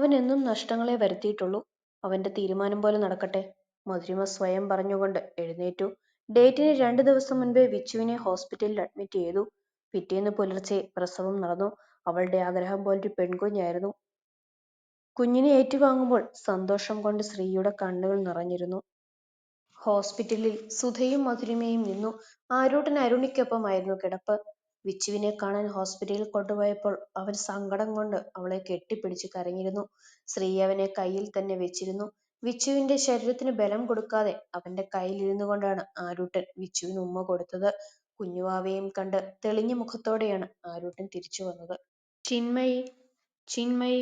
അവൻ എന്നും നഷ്ടങ്ങളെ വരുത്തിയിട്ടുള്ളൂ. അവന്റെ തീരുമാനം പോലെ നടക്കട്ടെ. മധുരിമ സ്വയം പറഞ്ഞുകൊണ്ട് എഴുന്നേറ്റു. ഡേറ്റിന് രണ്ടു ദിവസം മുൻപേ വിച്ചുവിനെ ഹോസ്പിറ്റലിൽ അഡ്മിറ്റ് ചെയ്തു. പിറ്റേന്ന് പുലർച്ചെ പ്രസവം നടന്നു. അവളുടെ ആഗ്രഹം പോലൊരു പെൺകുഞ്ഞായിരുന്നു. കുഞ്ഞിനെ ഏറ്റുവാങ്ങുമ്പോൾ സന്തോഷം കൊണ്ട് ശ്രീയുടെ കണ്ണുകൾ നിറഞ്ഞിരുന്നു. ഹോസ്പിറ്റലിൽ സുധയും മധുരിമയും നിന്നു. ആരൂട്ടൻ അരുണിക്കൊപ്പമായിരുന്നു കിടപ്പ്. വിച്ചുവിനെ കാണാൻ ഹോസ്പിറ്റലിൽ കൊണ്ടുപോയപ്പോൾ അവൻ സങ്കടം കൊണ്ട് അവളെ കെട്ടിപ്പിടിച്ച് കരഞ്ഞിരുന്നു. ശ്രീ അവനെ കയ്യിൽ തന്നെ വെച്ചിരുന്നു. വിച്ചുവിന്റെ ശരീരത്തിന് ബലം കൊടുക്കാതെ അവന്റെ കയ്യിലിരുന്നു കൊണ്ടാണ് ആരൂട്ടൻ വിച്ചുവിന് ഉമ്മ കൊടുത്തത്. കുഞ്ഞുവാവയും കണ്ട് തെളിഞ്ഞ മുഖത്തോടെയാണ് ആരൂട്ടൻ തിരിച്ചു വന്നത്. ചിന്മയി ചിന്മയി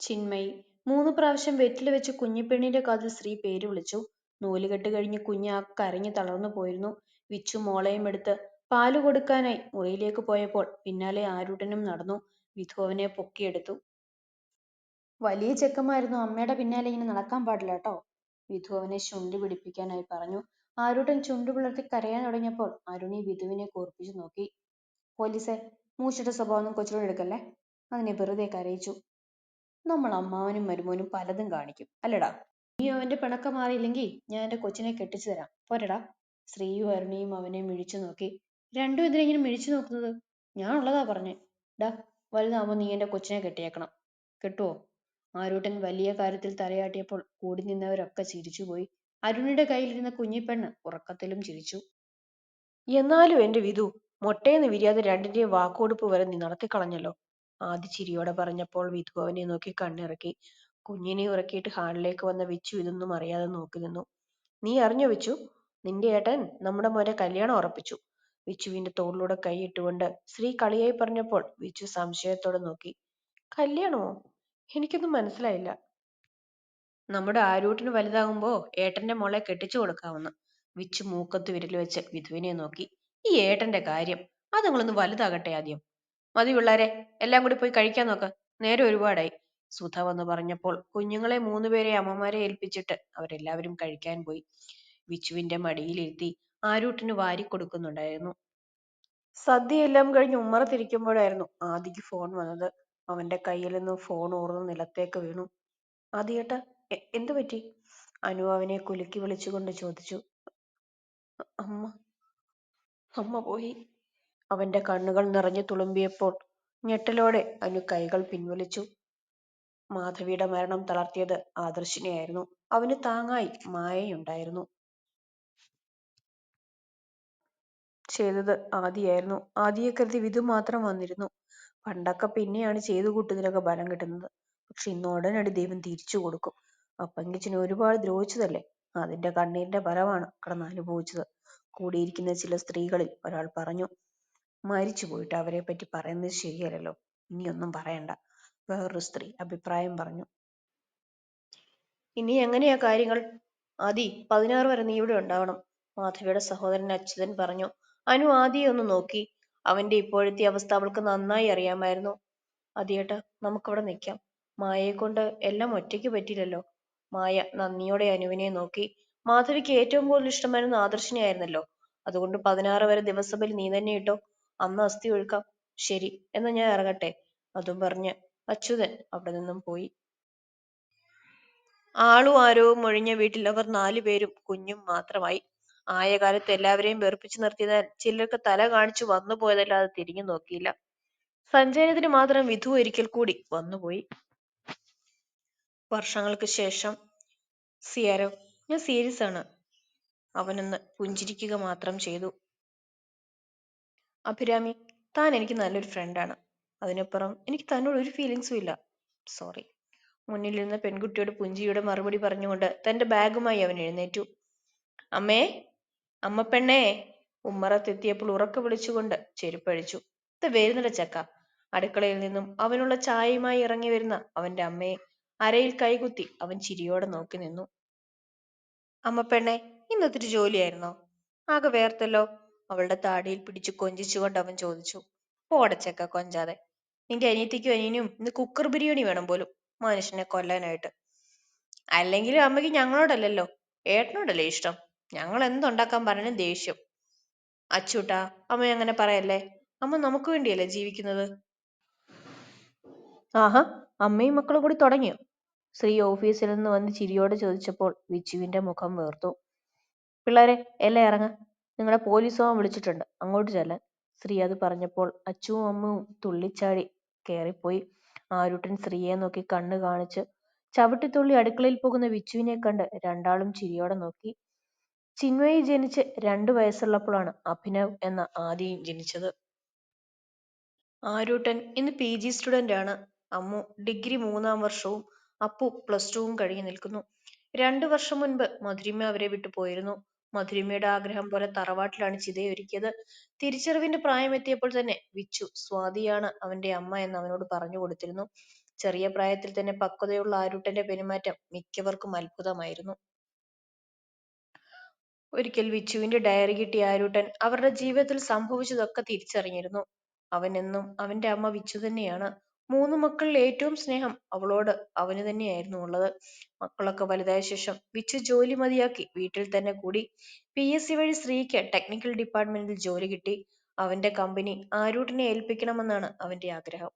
ചിന്മയി. മൂന്ന് പ്രാവശ്യം വെറ്റില വെച്ച് കുഞ്ഞിപ്പെണ്ണിന്റെ കാതിൽ ശ്രീ പേര് വിളിച്ചു. നൂലുകെട്ട് കഴിഞ്ഞ് കുഞ്ഞ് ആ കരഞ്ഞു തളർന്നു പോയിരുന്നു. വിച്ചു മോളയും എടുത്ത് പാൽ കൊടുക്കാനായി മുറിയിലേക്ക് പോയപ്പോൾ പിന്നാലെ ആരുടനും നടന്നു. വിധു പൊക്കിയെടുത്തു. വലിയ ചെക്കന്മാരൊന്നും അമ്മയുടെ പിന്നാലെ ഇങ്ങനെ നടക്കാൻ പാടില്ല കേട്ടോ. വിധു അവനെ പിടിപ്പിക്കാനായി പറഞ്ഞു. ആരുടൻ ചുണ്ടു പിളർത്തി കരയാൻ തുടങ്ങിയപ്പോൾ അരുണി വിധുവിനെ കൂർപ്പിച്ചു നോക്കി. പോലീസെ മൂശയുടെ സ്വഭാവം കൊച്ചിനോട് എടുക്കല്ലേ? അതിനെ വെറുതെ കരയിച്ചു. നമ്മൾ അമ്മാവനും മരുമോനും പലതും കാണിക്കും അല്ലടാ? നീ അവന്റെ പിണക്കം മാറിയില്ലെങ്കിൽ ഞാൻ എന്റെ കൊച്ചിനെ കെട്ടിച്ചു തരാം. പോരടാ? ശ്രീയും അരുണിയും അവനെ മിഴിച്ചു നോക്കി. രണ്ടും എന്തിനെങ്കിലും മിഴിച്ചു നോക്കുന്നത്? ഞാൻ ഉള്ളതാ പറഞ്ഞേ. ഡാ വലുതാവുമ്പോ നീ എന്റെ കൊച്ചിനെ കെട്ടിയേക്കണം. കെട്ടുവോ? ആരൂട്ടൻ വലിയ കാര്യത്തിൽ തലയാട്ടിയപ്പോൾ കൂടി നിന്നവരൊക്കെ ചിരിച്ചുപോയി. അരുണിയുടെ കയ്യിലിരുന്ന കുഞ്ഞിപ്പെണ്ണ് ഉറക്കത്തിലും ചിരിച്ചു. എന്നാലും എന്റെ വിധു മൊട്ടേന്ന് വിരിയാതെ രണ്ടിന്റെയും വാക്കോടുപ്പ് വരെ നീ നടത്തിക്കളഞ്ഞല്ലോ. ആദ്യ ചിരിയോടെ പറഞ്ഞപ്പോൾ വിധു അവനെ നോക്കി കണ്ണിറക്കി. കുഞ്ഞിനെ ഉറക്കിയിട്ട് ഹാളിലേക്ക് വന്ന വിച്ചു ഇതൊന്നും അറിയാതെ നോക്കി നിന്നു. നീ അറിഞ്ഞോ വിച്ചു? നിന്റെ ഏട്ടൻ നമ്മുടെ മോനെ കല്യാണം ഉറപ്പിച്ചു. വിച്ചുവിന്റെ തോളിലൂടെ കൈയിട്ടുകൊണ്ട് ശ്രീ കളിയായി പറഞ്ഞപ്പോൾ വിച്ചു സംശയത്തോടെ നോക്കി. കല്യാണമോ? എനിക്കൊന്നും മനസ്സിലായില്ല. നമ്മുടെ ആരൂട്ടിന് വലുതാകുമ്പോ ഏട്ടന്റെ മോളെ കെട്ടിച്ചു കൊടുക്കാമെന്ന്. വിച്ചു മൂക്കത്ത് വിരൽ വെച്ച് വിധുവിനെ നോക്കി. ഈ ഏട്ടന്റെ കാര്യം അത് നിങ്ങളൊന്ന് വലുതാകട്ടെ ആദ്യം. മതി പിള്ളേരെ എല്ലാം കൂടി പോയി കഴിക്കാൻ നോക്ക്. നേരെ ഒരുപാടായി. സുധ വന്ന് പറഞ്ഞപ്പോൾ കുഞ്ഞുങ്ങളെ മൂന്നുപേരെ അമ്മമാരെ ഏൽപ്പിച്ചിട്ട് അവരെല്ലാവരും കഴിക്കാൻ പോയി. വിച്ചുവിന്റെ മടിയിലിരുത്തി ആരൂട്ടിന് വാരി കൊടുക്കുന്നുണ്ടായിരുന്നു സദ്യയെല്ലാം കഴിഞ്ഞ് ഉമ്മറത്തിരിക്കുമ്പോഴായിരുന്നു ആദിക്ക് ഫോൺ വന്നത്. അവന്റെ കയ്യിൽ നിന്ന് ഫോൺ ഊർന്ന് നിലത്തേക്ക് വീണു. ആദിയേട്ടാ എന്തു പറ്റി? അനു അവനെ കുലുക്കി വിളിച്ചുകൊണ്ട് ചോദിച്ചു. അമ്മ അമ്മ പോയി. അവന്റെ കണ്ണുകൾ നിറഞ്ഞു തുളുമ്പിയപ്പോൾ ഞെട്ടലോടെ അനു കൈകൾ പിൻവലിച്ചു. മാധവിയുടെ മരണം തളർത്തിയത് ആദർശിനെയായിരുന്നു. അവന് താങ്ങായി മായയുണ്ടായിരുന്നു. ചെയ്തത് ആദിയായിരുന്നു. ആദിയെ കരുതി വിധു മാത്രം വന്നിരുന്നു. പണ്ടൊക്കെ പിന്നെയാണ് ചെയ്തു കൂട്ടുന്നതിനൊക്കെ ബലം കിട്ടുന്നത്. പക്ഷെ ഇന്ന് ഉടനടി ദൈവം തിരിച്ചു കൊടുക്കും. അപ്പങ്കിച്ചിനെ ഒരുപാട് ദ്രോഹിച്ചതല്ലേ? അതിന്റെ കണ്ണീരിന്റെ ഫലമാണ് കടന്ന് അനുഭവിച്ചത്. കൂടിയിരിക്കുന്ന ചില സ്ത്രീകളിൽ ഒരാൾ പറഞ്ഞു മരിച്ചു പോയിട്ട് അവരെ പറ്റി പറയുന്നത് ശരിയല്ലല്ലോ. ഇനിയൊന്നും പറയണ്ട. വേറൊരു സ്ത്രീ അഭിപ്രായം പറഞ്ഞു ഇനി എങ്ങനെയാ കാര്യങ്ങൾ? ആദി പതിനാറ് വരെ നീ ഇവിടെ ഉണ്ടാവണം. മാധവിയുടെ സഹോദരൻ അച്യുതൻ പറഞ്ഞു അനു ആദിയെ ഒന്ന് നോക്കി. അവന്റെ ഇപ്പോഴത്തെ അവസ്ഥ അവൾക്ക് നന്നായി അറിയാമായിരുന്നു. അതിയേട്ടാ നമുക്കവിടെ നിൽക്കാം. മായയെ കൊണ്ട് എല്ലാം ഒറ്റയ്ക്ക് പറ്റില്ലല്ലോ മായ നന്ദിയോടെ അനുവിനെ നോക്കി. മാധവിക്ക് ഏറ്റവും കൂടുതൽ ഇഷ്ടമായിരുന്ന ആദർശിനെയായിരുന്നല്ലോ. അതുകൊണ്ട് പതിനാറ് വരെ ദിവസബലി നീ തന്നെ ഇട്ടോ. അന്ന് അസ്ഥി ഒഴുക്കാം. ശരി എന്നാ ഞാൻ ഇറങ്ങട്ടെ. അതും പറഞ്ഞ് അച്യുതൻ അവിടെ നിന്നും പോയി. ആളും ആരവും ഒഴിഞ്ഞ വീട്ടിൽ അവർ നാലുപേരും കുഞ്ഞും മാത്രമായി. ആയ കാലത്ത് എല്ലാവരെയും വെറുപ്പിച്ചു നിർത്തിയതിനാൽ ചിലർക്ക് തല കാണിച്ചു വന്നു പോയതല്ലാതെ തിരിഞ്ഞു നോക്കിയില്ല. സഞ്ചയനത്തിന് മാത്രം വിധു ഒരിക്കൽ കൂടി വന്നുപോയി വർഷങ്ങൾക്ക് ശേഷം സിയാരോ ഞാൻ സീരിയസ് ആണ്. അവനൊന്ന് പുഞ്ചിരിക്കുക മാത്രം ചെയ്തു. അഭിരാമി താൻ എനിക്ക് നല്ലൊരു ഫ്രണ്ടാണ് അതിനപ്പുറം എനിക്ക് തന്നോട് ഒരു ഫീലിങ്സും ഇല്ല. സോറി മുന്നിലിരുന്ന പെൺകുട്ടിയോട് പുഞ്ചിയുടെ മറുപടി പറഞ്ഞുകൊണ്ട് തന്റെ ബാഗുമായി അവൻ എഴുന്നേറ്റു. അമ്മേ അമ്മ പെണ്ണേ ഉമ്മറത്തെത്തിയപ്പോൾ ഉറക്കെ വിളിച്ചുകൊണ്ട് ചെരുപ്പഴിച്ചു. ഇത് വരുന്നിട ചക്ക. അടുക്കളയിൽ നിന്നും അവനുള്ള ചായയുമായി ഇറങ്ങി വരുന്ന അവന്റെ അമ്മയെ അരയിൽ കൈകുത്തി അവൻ ചിരിയോടെ നോക്കി നിന്നു. അമ്മ പെണ്ണെ ഇന്നൊത്തിരി ജോലിയായിരുന്നോ? ആകെ വേർത്തല്ലോ? അവളുടെ താടിയിൽ പിടിച്ചു കൊഞ്ചിച്ചുകൊണ്ട് അവൻ ചോദിച്ചു. പോടച്ചക്ക കൊഞ്ചാതെ. നിന്റെ അനിയത്തിക്കും അനിയനും ഇന്ന് കുക്കർ ബിരിയാണി വേണം പോലും. മനുഷ്യനെ കൊല്ലാനായിട്ട്. അല്ലെങ്കിലും അമ്മയ്ക്ക് ഞങ്ങളോടല്ലല്ലോ. ഏട്ടനോടല്ലേ ഇഷ്ടം? ഞങ്ങൾ എന്തുണ്ടാക്കാൻ പറഞ്ഞു ദേഷ്യം. അച്ചൂട്ടാ അമ്മ അങ്ങനെ പറയല്ലേ? അമ്മ നമുക്ക് വേണ്ടിയല്ലേ ജീവിക്കുന്നത്? ആഹാ അമ്മയും മക്കളും കൂടി തുടങ്ങിയോ? ശ്രീ ഓഫീസിൽ നിന്ന് വന്ന് ചിരിയോടെ ചോദിച്ചപ്പോൾ വിച്ചുവിന്റെ മുഖം വേർത്തു. പിള്ളേരെ എല്ലാം ഇറങ്ങ. നിങ്ങളെ പോലീസ് പോകാൻ വിളിച്ചിട്ടുണ്ട്. അങ്ങോട്ട് ചെല്ലാൻ. ശ്രീ അത് പറഞ്ഞപ്പോൾ അച്ചുവും അമ്മയും തുള്ളിച്ചാടി കയറിപ്പോയി ആരുട്ടൻ ശ്രീയെ നോക്കി കണ്ണ് കാണിച്ച് ചവിട്ടിത്തുള്ളി അടുക്കളയിൽ പോകുന്ന വിച്ചുവിനെ കണ്ട് രണ്ടാളും ചിരിയോടെ നോക്കി. ചിന്മയി ജനിച്ച് രണ്ടു വയസ്സുള്ളപ്പോഴാണ് അഭിനവ് എന്ന ആദിയും ജനിച്ചത്. ആരൂട്ടൻ ഇന്ന് പി ജി ആണ്. അമ്മു ഡിഗ്രി മൂന്നാം വർഷവും അപ്പു പ്ലസ് ടുവും കഴിഞ്ഞു നിൽക്കുന്നു. രണ്ടു വർഷം മുൻപ് മധുരിമ അവരെ വിട്ടു പോയിരുന്നു. മധുരിമയുടെ ആഗ്രഹം പോലെ തറവാട്ടിലാണ് ചിതയൊരുക്കിയത് തിരിച്ചറിവിന്റെ പ്രായമെത്തിയപ്പോൾ തന്നെ വിച്ചു സ്വാതിയാണ് അവന്റെ അമ്മ എന്ന് അവനോട് പറഞ്ഞു കൊടുത്തിരുന്നു. ചെറിയ പ്രായത്തിൽ തന്നെ പക്വതയുള്ള ആരൂട്ടന്റെ പെരുമാറ്റം മിക്കവർക്കും അത്ഭുതമായിരുന്നു. ഒരിക്കൽ വിച്ചുവിന്റെ ഡയറി കിട്ടിയ ആരൂട്ടൻ അവരുടെ ജീവിതത്തിൽ സംഭവിച്ചതൊക്കെ തിരിച്ചറിഞ്ഞിരുന്നു. അവൻ എന്നും അവന്റെ അമ്മ വിച്ചു തന്നെയാണ്. മൂന്ന് മക്കളിൽ ഏറ്റവും സ്നേഹം അവളോട് അവന് തന്നെയായിരുന്നു ഉള്ളത്. മക്കളൊക്കെ വലുതായ ശേഷം വിച്ചു ജോലി മതിയാക്കി വീട്ടിൽ തന്നെ കൂടി. പി എസ് സി വഴി സ്ത്രീക്ക് ടെക്നിക്കൽ ഡിപ്പാർട്ട്മെന്റിൽ ജോലി കിട്ടി. അവന്റെ കമ്പനി ആരൂട്ടിനെ ഏൽപ്പിക്കണമെന്നാണ് അവന്റെ ആഗ്രഹം.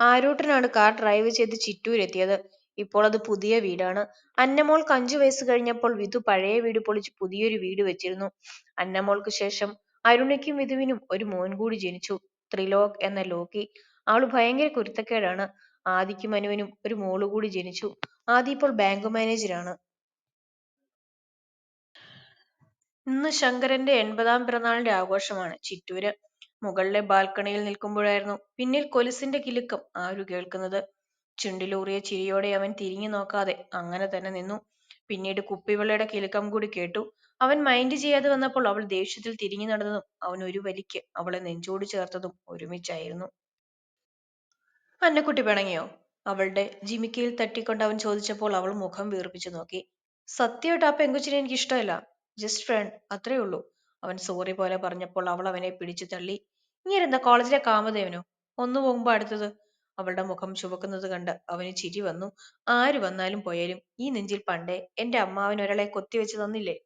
ആരൂട്ടനാണ് കാർ ഡ്രൈവ് ചെയ്ത് ചിറ്റൂരെത്തിയത്. ഇപ്പോൾ അത് പുതിയ വീടാണ്. അന്നമോൾക്ക് അഞ്ചു വയസ്സ് കഴിഞ്ഞപ്പോൾ വിധു പഴയ വീട് പൊളിച്ച് പുതിയൊരു വീട് വെച്ചിരുന്നു. അന്നമോൾക്ക് ശേഷം അരുണയ്ക്കും വിധുവിനും ഒരു മോൻ കൂടി ജനിച്ചു. ത്രിലോക് എന്ന ലോക്കി അവൾ ഭയങ്കര കുരുത്തക്കേടാണ്. ആദിക്കും അനുവിനും ഒരു മോൾ കൂടി ജനിച്ചു. ആദി ഇപ്പോൾ ബാങ്ക് മാനേജരാണ്. ഇന്ന് ശങ്കരന്റെ എൺപതാം പിറന്നാളിന്റെ ആഘോഷമാണ്. ചിറ്റൂര് മുകളിലെ ബാൽക്കണിയിൽ നിൽക്കുമ്പോഴായിരുന്നു പിന്നിൽ കൊലുസിന്റെ കിലുക്കം ആരു കേൾക്കുന്നത്. ചുണ്ടിലൂറിയ ചിരിയോടെ അവൻ തിരിഞ്ഞു നോക്കാതെ അങ്ങനെ തന്നെ നിന്നു. പിന്നീട് കുപ്പിവെള്ളയുടെ കിലുക്കം കൂടി കേട്ടു. അവൻ മൈൻഡ് ചെയ്യാതെ വന്നപ്പോൾ അവൾ ദേഷ്യത്തിൽ തിരിഞ്ഞു നടന്നതും അവൻ ഒരു വലിക്ക് അവളെ നെഞ്ചോട് ചേർത്തതും ഒരുമിച്ചായിരുന്നു. അന്നക്കുട്ടി പിണങ്ങിയോ? അവളുടെ ജിമിക്കയിൽ തട്ടിക്കൊണ്ട് അവൻ ചോദിച്ചപ്പോൾ അവൾ മുഖം വീർപ്പിച്ചു നോക്കി. സത്യമായിട്ട് ആ പെങ്കുച്ചിനെ എനിക്ക് ഇഷ്ടമല്ല. ജസ്റ്റ് ഫ്രണ്ട് അത്രേ ഉള്ളൂ. അവൻ സോറി പോലെ പറഞ്ഞപ്പോൾ അവൾ അവനെ പിടിച്ചു തള്ളി. ഇങ്ങനെ കോളേജിലെ കാമദേവനോ? ഒന്ന് പോകുമ്പോ അടുത്തത് അവളുടെ മുഖം ചുവക്കുന്നത് കണ്ട് അവന് ചിരി വന്നു. ആര് വന്നാലും പോയാലും ഈ നെഞ്ചിൽ പണ്ടേ എന്റെ അമ്മാവൻ ഒരാളെ കൊത്തിവെച്ച് തന്നില്ലേ?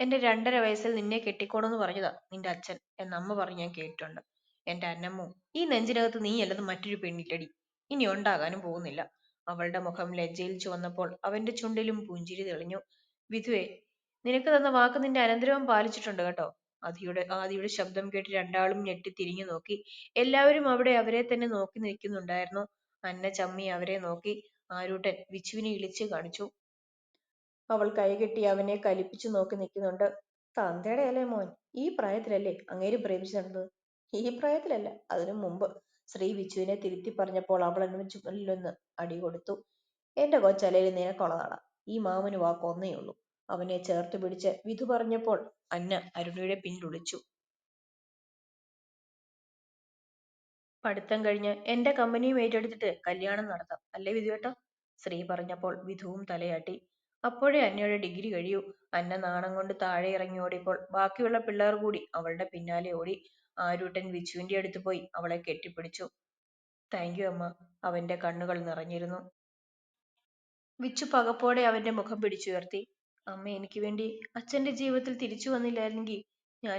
എന്റെ രണ്ടര വയസ്സിൽ നിന്നെ കെട്ടിക്കോണെന്ന് പറഞ്ഞതാ നിന്റെ അച്ഛൻ എന്ന് അമ്മ പറഞ്ഞ് ഞാൻ കേട്ടിട്ടുണ്ട്. എന്റെ അന്നമ്മോ ഈ നെഞ്ചിനകത്ത് നീ അല്ലത് മറ്റൊരു പെണ്ണില്ലടി. ഇനി ഉണ്ടാകാനും പോകുന്നില്ല. അവളുടെ മുഖം ലജ്ജയിൽ ചുവന്നപ്പോൾ അവന്റെ ചുണ്ടിലും പുഞ്ചിരി തെളിഞ്ഞു. വിധുവേ നിനക്ക് തന്ന വാക്ക് നിന്റെ അനന്തരവും പാലിച്ചിട്ടുണ്ട് കേട്ടോ. ആദിയുടെ ആദിയുടെ ശബ്ദം കേട്ട് രണ്ടാളും ഞെട്ടി തിരിഞ്ഞു നോക്കി. എല്ലാവരും അവിടെ അവരെ തന്നെ നോക്കി നിൽക്കുന്നുണ്ടായിരുന്നു. അന്ന ചമ്മി അവരെ നോക്കി. ആരൂട്ടൻ വിച്ചുവിനെ ഇളിച്ചു കാണിച്ചു. അവൾ കൈകെട്ടി അവനെ കലിപ്പിച്ചു നോക്കി നിൽക്കുന്നുണ്ട്. തന്തയുടെ അല്ലേ മോൻ ഈ പ്രായത്തിലല്ലേ അങ്ങേര് പ്രേമിച്ചു നടന്നത് ഈ പ്രായത്തിലല്ല അതിനു മുമ്പ്. ശ്രീ വിച്ചുവിനെ തിരുത്തി പറഞ്ഞപ്പോൾ അവൾ അനുവദിച്ചൊന്ന് അടി കൊടുത്തു. എന്റെ കൊച്ചലയിൽ നിനക്കുള്ളതാണ് ഈ മാമന് വാക്കൊന്നേ ഉള്ളൂ അവനെ ചേർത്ത് പിടിച്ച് വിധു പറഞ്ഞപ്പോൾ അന്ന അരുണിയുടെ പിന്നിലൊളിച്ചു പഠിത്തം കഴിഞ്ഞ് എന്റെ കമ്പനിയും ഏറ്റെടുത്തിട്ട് കല്യാണം നടത്താം അല്ലേ വിധുവേട്ടാ ശ്രീ പറഞ്ഞപ്പോൾ വിധുവും തലയാട്ടി. അപ്പോഴേ അന്നയുടെ ഡിഗ്രി കഴിയൂ. അന്ന നാണം കൊണ്ട് താഴെ ഇറങ്ങി ഓടിയപ്പോൾ ബാക്കിയുള്ള പിള്ളേർ കൂടി അവളുടെ പിന്നാലെ ഓടി ആരൂട്ടൻ വിച്ചുവിന്റെ അടുത്ത് പോയി അവളെ കെട്ടിപ്പിടിച്ചു. താങ്ക് യു അമ്മ. അവന്റെ കണ്ണുകൾ നിറഞ്ഞിരുന്നു. വിച്ചു പകപ്പോടെ അവന്റെ മുഖം പിടിച്ചുയർത്തി. അമ്മ എനിക്ക് വേണ്ടി അച്ഛന്റെ ജീവിതത്തിൽ തിരിച്ചു വന്നില്ലായിരുന്നെങ്കിൽ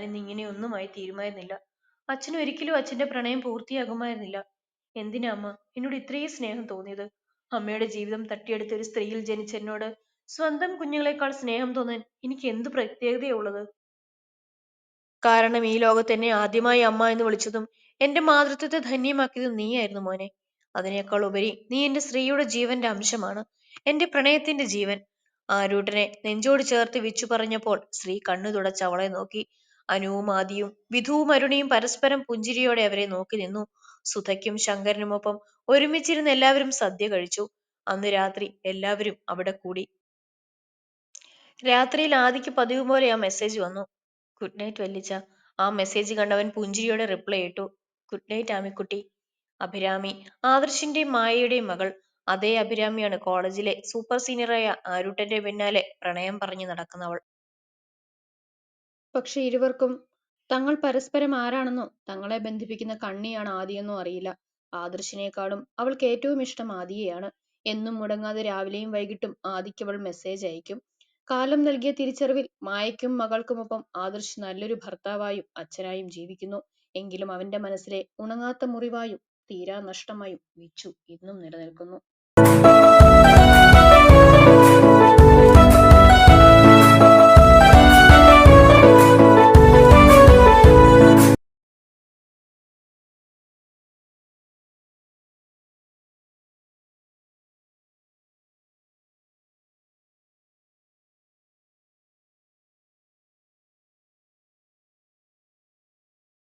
ഇന്ന് ഇങ്ങനെയൊന്നുമായി തീരുമായിരുന്നില്ല. അച്ഛന് ഒരിക്കലും അച്ഛന്റെ പ്രണയം പൂർത്തിയാകുമായിരുന്നില്ല. എന്തിനാ അമ്മ? എന്നോട് ഇത്രയും സ്നേഹം തോന്നിയത്. അമ്മയുടെ ജീവിതം തട്ടിയെടുത്ത ഒരു സ്ത്രീയിൽ ജനിച്ച എന്നോട് സ്വന്തം കുഞ്ഞുങ്ങളെക്കാൾ സ്നേഹം തോന്നാൻ എനിക്ക് എന്ത് പ്രത്യേകതയുള്ളത്? കാരണം ഈ ലോകത്ത് എന്നെ ആദ്യമായി അമ്മ എന്ന് വിളിച്ചതും എന്റെ മാതൃത്വത്തെ ധന്യമാക്കിയതും നീയായിരുന്നു മോനെ. അതിനേക്കാൾ ഉപരി നീ എന്റെ സ്ത്രീയുടെ ജീവന്റെ അംശമാണ്. എന്റെ പ്രണയത്തിന്റെ ജീവൻ. ആരൂട്ടനെ നെഞ്ചോട് ചേർത്ത് വിച്ചു പറഞ്ഞപ്പോൾ സ്ത്രീ കണ്ണു തുടച്ച് അവളെ നോക്കി. അനുവും ആദിയും വിധുവും അരുണിയും പരസ്പരം പുഞ്ചിരിയോടെ അവരെ നോക്കി നിന്നു. സുധയ്ക്കും ശങ്കരനുമൊപ്പം ഒരുമിച്ചിരുന്ന് എല്ലാവരും സദ്യ കഴിച്ചു. അന്ന് രാത്രി എല്ലാവരും അവിടെ കൂടി. രാത്രിയിൽ ആദിക്ക് പതിവ് പോലെ ആ മെസ്സേജ് വന്നു. ഗുഡ് നൈറ്റ് വല്ലിച്ച ആ മെസ്സേജ് കണ്ടവൻ പുഞ്ചിരിയോടെ റിപ്ലൈ ഇട്ടു. Good night Amikutty. അഭിരാമി ആദർശിന്റെയും മായയുടെയും മകൾ അതേ അഭിരാമിയാണ് കോളേജിലെ സൂപ്പർ സീനിയറായ ആരൂട്ടന്റെ പിന്നാലെ പ്രണയം പറഞ്ഞു നടക്കുന്നവൾ. പക്ഷെ ഇരുവർക്കും തങ്ങൾ പരസ്പരം ആരാണെന്നോ തങ്ങളെ ബന്ധിപ്പിക്കുന്ന കണ്ണിയാണ് ആദിയെന്നോ അറിയില്ല. ആദർശിനേക്കാളും അവൾക്ക് ഏറ്റവും ഇഷ്ടം ആദിയെയാണ്. എന്നും മുടങ്ങാതെ രാവിലെയും വൈകിട്ടും ആദിക്ക് അവൾ മെസ്സേജ് അയക്കും. കാലം നൽകിയ തിരിച്ചറിവിൽ മായയ്ക്കും മകൾക്കുമൊപ്പം ആദർശ് നല്ലൊരു ഭർത്താവായും അച്ഛനായും ജീവിക്കുന്നു. എങ്കിലും അവന്റെ മനസ്സിലെ ഉണങ്ങാത്ത മുറിവായും തീരാ നഷ്ടമായും വിച്ചു ഇന്നും നിലനിൽക്കുന്നു.